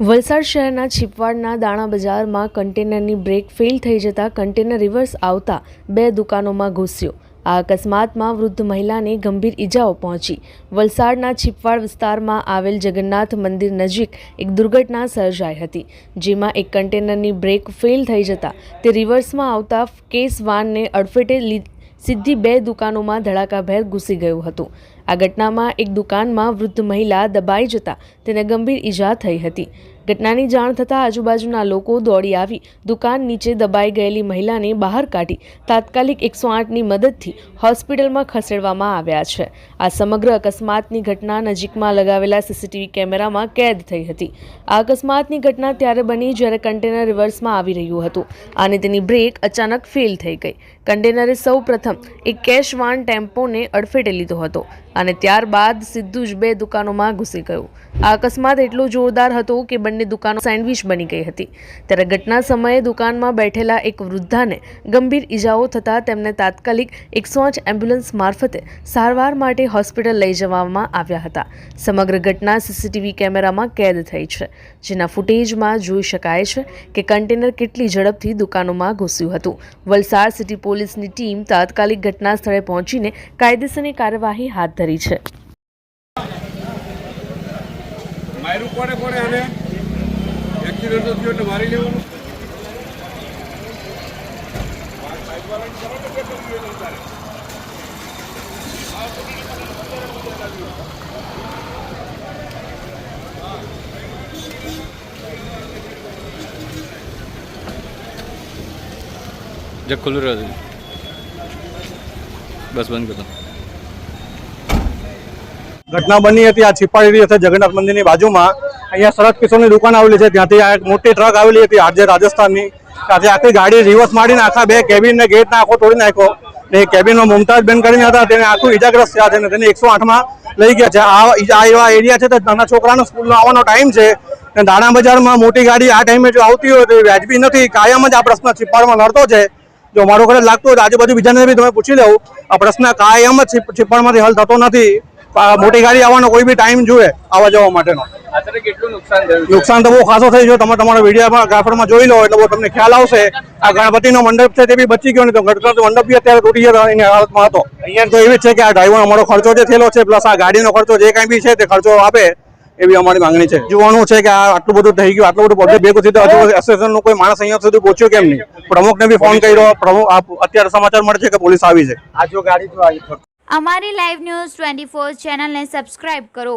વલસાડ શહેરના છીપવાડના દાણા બજારમાં કન્ટેનરની બ્રેક ફેલ થઈ જતાં કન્ટેનર રિવર્સ આવતા બે દુકાનોમાં ઘૂસ્યો. આ અકસ્માતમાં વૃદ્ધ મહિલાને ગંભીર ઈજાઓ પહોંચી. વલસાડના છીપવાડ વિસ્તારમાં આવેલ જગન્નાથ મંદિર નજીક એક દુર્ઘટના સર્જાઈ હતી, જેમાં એક કન્ટેનરની બ્રેક ફેલ થઈ જતા તે રિવર્સમાં આવતા કેસ વાનને અડફેટે સીધી બે દુકાનોમાં ધડાકાભેર ઘૂસી ગયું હતું. આ ઘટનામાં એક દુકાનમાં વૃદ્ધ મહિલા દબાઈ જતા તેને ગંભીર ઈજા થઈ હતી. ઘટનાની જાણ થતાં આજુબાજુના લોકો દોડી આવી, દુકાન નીચે દબાઈ ગયેલી મહિલાને બહાર કાઢી, તાત્કાલિક એકસો આઠની મદદથી હોસ્પિટલમાં ખસેડવામાં આવ્યા છે. આ સમગ્ર અકસ્માતની ઘટના નજીકમાં લગાવેલા સીસીટીવી કેમેરામાં કેદ થઈ હતી. આ અકસ્માતની ઘટના ત્યારે બની જ્યારે કન્ટેનર રિવર્સમાં આવી રહ્યું હતું. અને તેની બ્રેક અચાનક ફેલ થઈ ગઈ. કન્ટેનરે સૌ પ્રથમ એક કેશ ટેમ્પોને અડફેટે લીધો હતો અને ત્યારબાદ સીધું જ બે દુકાનોમાં ઘૂસી ગયું. આ અકસ્માત એટલો જોરદાર હતો કે બંને દુકાનો સેન્ડવિચ બની ગઈ હતી. ત્યારે ઘટના સમયે દુકાનમાં બેઠેલા એક વૃદ્ધાને ગંભીર ઈજાઓ થતાં તેમને તાત્કાલિક એકસો આઠ એમ્બ્યુલન્સ મારફતે સારવાર માટે હોસ્પિટલ લઈ જવામાં આવ્યા હતા. સમગ્ર ઘટના સીસીટીવી કેમેરામાં કેદ થઈ છે. જેના ફૂટેજમાં જોઈ શકાય છે કે કન્ટેનર કેટલી ઝડપથી દુકાનોમાં ઘૂસ્યું હતું. વલસાડ સિટી પોલીસની ટીમ તાત્કાલિક ઘટના સ્થળે પહોંચીને કાયદેસરની કાર્યવાહી હાથ ધરી છે. માર્યું કોને કોને આને? એક્સિડન્ટ થયો એટલે મારી લેવાનું ખુલ્લું રહ્યું બસ બંધ કરતો ઘટના બની હતી આ છીપાડી હતી જગન્નાથ મંદિરની બાજુમાં અહીંયા શરદ કિશોરની દુકાન આવેલી છે. ત્યાંથી આ એક મોટી ટ્રક આવેલી હતી આજે રાજસ્થાનની. ત્યાંથી આખી ગાડી રિવર્સ મારીને આખા બે કેબિનને ગેટ આખો તોડી નાખ્યો. ને કેબિનમાં મુમતાજ બેન કરીને હતા. તેને આખું ઇજાગ્રસ્ત થયા છે ને તેને એકસો આઠમાં લઈ ગયા છે. આ એવા એરિયા છે તો નાના છોકરાનો સ્કૂલનો આવવાનો ટાઈમ છે. ને દાણા બજારમાં મોટી ગાડી આ ટાઈમે જો આવતી હોય તો વ્યાજબી નથી. કાયમ જ આ પ્રશ્ન છીપાડમાં નડતો છે. જો મારો ઘરે લાગતો હોય તો આજુબાજુ બીજાને બી તમે પૂછી લેવું. આ પ્રશ્ન કાયમ જ છીપ- છીપણમાંથી હલ થતો નથી. મોટી ગાડી આવવાનો કોઈ બી ટાઈમ જોઈએ આવવા જવા માટેનો. નુકસાન તો બહુ ખાસો થઈ ગયો તમે તમારા વિડીયોમાં ગ્રાફરમાં જોઈ લો એટલે બહુ તમને ખ્યાલ આવશે. આ ગણપતિનો મંડપ છે તે બી બચી ગયો ને તો ગણપતિ મંડપ બી અત્યારે તૂટી ગયો એની હાલતમાં હતો. અહીંયા તો એવી જ છે કે આ ડ્રાઈવર અમારો ખર્ચો જે થયેલો છે પ્લસ આ ગાડીનો ખર્ચો જે કાંઈ બી છે તે ખર્ચો આપે એવી અમારી માંગણી છે. જોવાનું છે કે આ આટલું બધું થઈ ગયું આટલું બધું પબ્લિક ભેગું થયું તો હજુ એસોસિએશનનો કોઈ માણસ અહીંયા સુધી પહોંચ્યો કેમ નહીં? પ્રમુખને બી ફોન કર્યો પ્રમુખ અત્યારે સમાચાર મળે છે કે પોલીસ આવી છે. અમારી લાઈવ ન્યૂઝ ટ્વેન્ટી ફોર ચેનલને સબસ્ક્રાઇબ કરો.